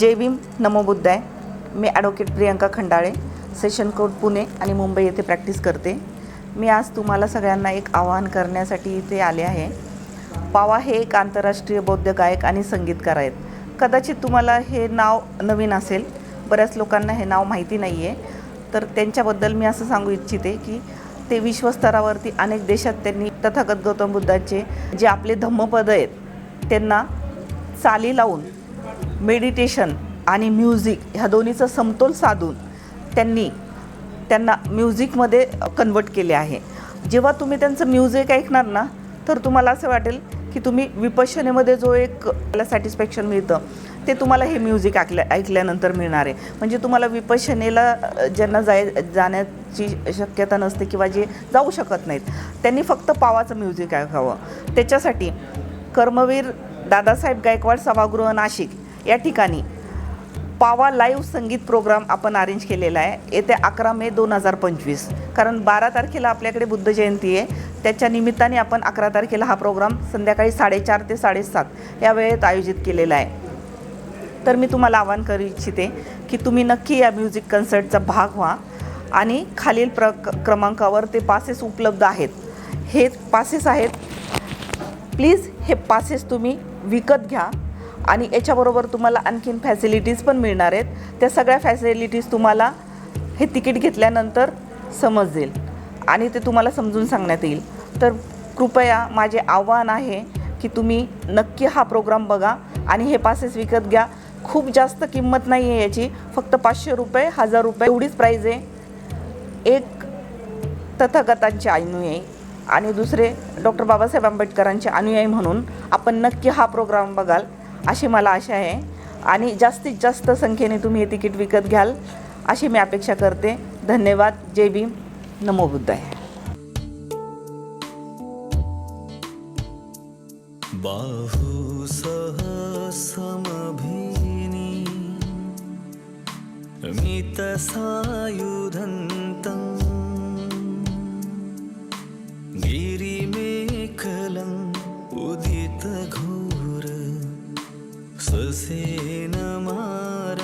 जय भीम. नमो बुद्धाय. मी advocate Priyanka Khandale session court Pune आणि मुंबई येथे प्रॅक्टिस करते. मी आज तुम्हाला सगळ्यांना एक आवाहन करण्यासाठी इथे आले आहे. पावा हे एक आंतरराष्ट्रीय बौद्ध गायक आणि संगीतकार आहेत. कदाचित तुम्हाला हे नाव नवीन असेल. बऱ्याच लोकांना हे नाव माहिती नाही आहे तर त्यांच्याबद्दल मी असं सांगू इच्छिते की ते विश्वस्तरावरती अनेक देशात त्यांनी तथागत गौतम बुद्धांचे जे आपले धम्मपद आहेत त्यांना चाली लावून मेडिटेशन आणि म्युझिक ह्या दोन्हीचा समतोल साधून त्यांनी त्यांना म्युझिकमध्ये कन्वर्ट केले आहे. जेव्हा तुम्ही त्यांचं म्युझिक ऐकणार ना तर तुम्हाला असं वाटेल की तुम्ही विपश्यनेमध्ये जो एक आपल्याला सॅटिस्फॅक्शन मिळतं ते तुम्हाला हे म्युझिक ऐकल्या ऐकल्यानंतर मिळणार आहे. म्हणजे तुम्हाला विपश्यनेला ज्यांना जाय जाण्याची शक्यता नसते किंवा जे जाऊ शकत नाहीत त्यांनी फक्त पावाचं म्युझिक ऐकावं. त्याच्यासाठी कर्मवीर दादासाहेब गायकवाड सभागृह नाशिक या ठिकाणी पावा लाईव्ह संगीत प्रोग्राम आपण अरेंज केलेला आहे. येत्या अकरा मे दोन हजार पंचवीस. कारण बारा तारखेला आपल्याकडे बुद्ध जयंती आहे. त्याच्या निमित्ताने आपण अकरा तारखेला हा प्रोग्राम संध्याकाळी साडेचार ते साडेसात या वेळेत आयोजित केलेला आहे. तर मी तुम्हाला आवाहन करू इच्छिते की तुम्ही नक्की या म्युझिक कन्सर्टचा भाग व्हा. आणि खालील प्र क्रमांकावर ते पासेस उपलब्ध आहेत. हे पासेस आहेत. प्लीज हे पासेस तुम्ही विकत घ्या. आणि याच्याबरोबर तुम्हाला आणखीन फॅसिलिटीज पण मिळणार आहेत. त्या सगळ्या फॅसिलिटीज तुम्हाला हे तिकीट घेतल्यानंतर समजेल. आणि ते तुम्हाला समजून सांगण्यात येईल. तर कृपया माझे आव्हान आहे की तुम्ही नक्की हा प्रोग्राम बघा आणि हे पासेस विकत घ्या. खूप जास्त किंमत नाही आहे याची. फक्त पाचशे रुपये हजार रुपये एवढीच प्राईज आहे. एक तथागतांचे अनुयायी आणि दुसरे डॉक्टर बाबासाहेब आंबेडकरांचे अनुयायी म्हणून आपण नक्की हा प्रोग्राम बघाल. अशी मला आशा आहे. आणि जास्तीत जास्त संख्येने तुम्ही हे तिकीट विकत घ्याल अशी मी अपेक्षा करते. धन्यवाद. जय भीम. नमो बुद्धाय. बाहु सह समभिनी சேனமாற